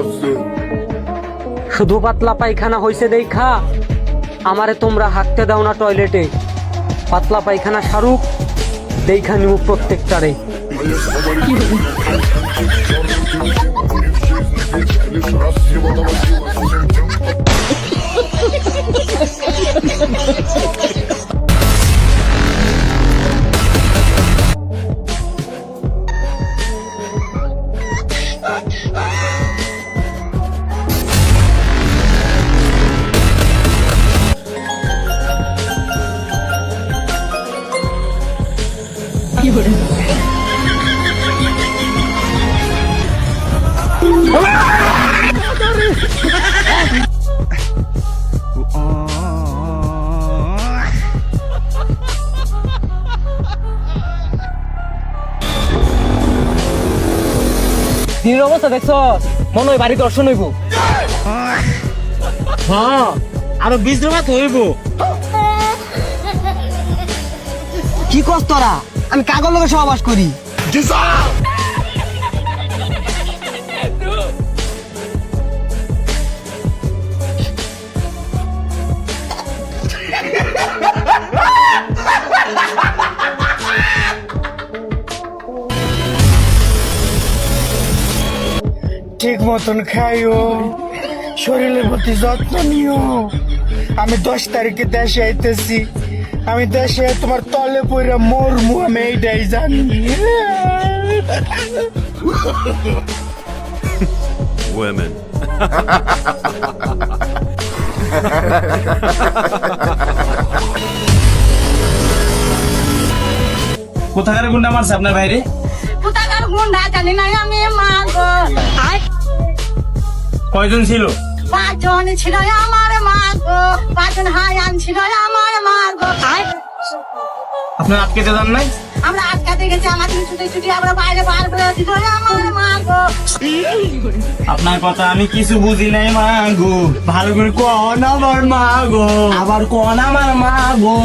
আছে শুধু পাতলা পায়খানা হইছে দেখা আমারে তোমরা হাঁকতে দাও না টয়লেটে পাতলা পায়খানা সারুক দেখা নিব প্রত্যেকটারে А я говорю, лишь раз его доводилось দিনের অবস্থা দেখছ? মনে হয় বাড়ি দর্শন হইব। হ্যাঁ আরও বীজরোগাত হইব। কি কস তোরা? আমি কাগজ লোকের সহবাস করি। ঠিক মতন খাইও, শরীরের প্রতি যত্ন নিও। আমি দশ তারিখে দেশে আইতেছি। আমি দেশে তোমার তলে পইরা মরমু আমি এইটাই জানি। Women. কোথাকার গুন্ডা মারছে আপনার বাইরে কোথাকার গুন্ডা জানি না আমি মা গো। কয়জন ছিল? পাঁচজন ছিল আমার মা গো। পাঁচজন হায়ান ছিল আমার মা আপনার আটকেতে দেন নাই? আমরা আটকাতে গেছি আমাদের ছুটি ছুটি আমরা বাইরে বার করে দিল আমার মা গো। আপনার কথা আমি কিছু বুঝি নাই মা গো। ভালো করে কন আমার মা গো। আবার কন আমার মা গো।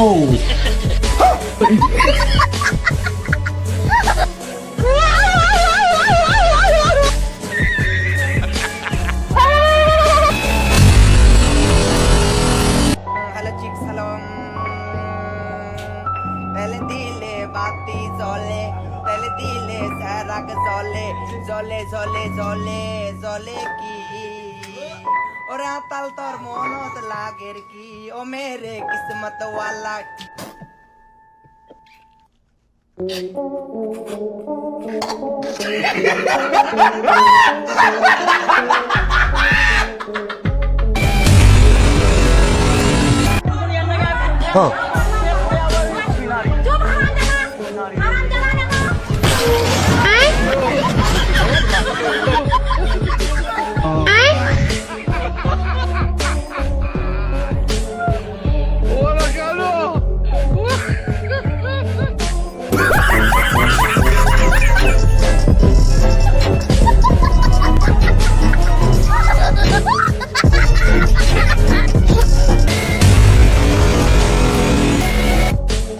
দিলে বাতি জ্বলে পেলে দিলে সারাগ জ্বলে জ্বলে জ্বলে জ্বলে জ্বলে কি ওরা তাল তোর মনত লাগের কি ও মেরে কিসমত ওয়ালা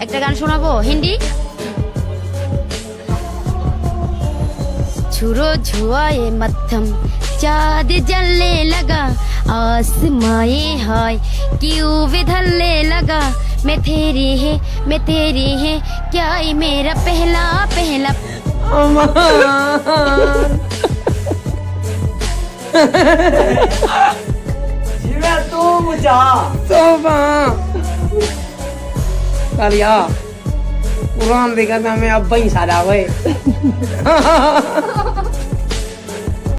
একটা গান শোনাবো হিন্দি? छुरो छुआए मत्थम। चाँद जलने लगा, आसमाए हाय। क्यों विधलने लगा? मैं तेरी है, मैं तेरी है। क्या ही मेरा पहला पहला? कुरान देखा था, मैं अब वही सारा भाई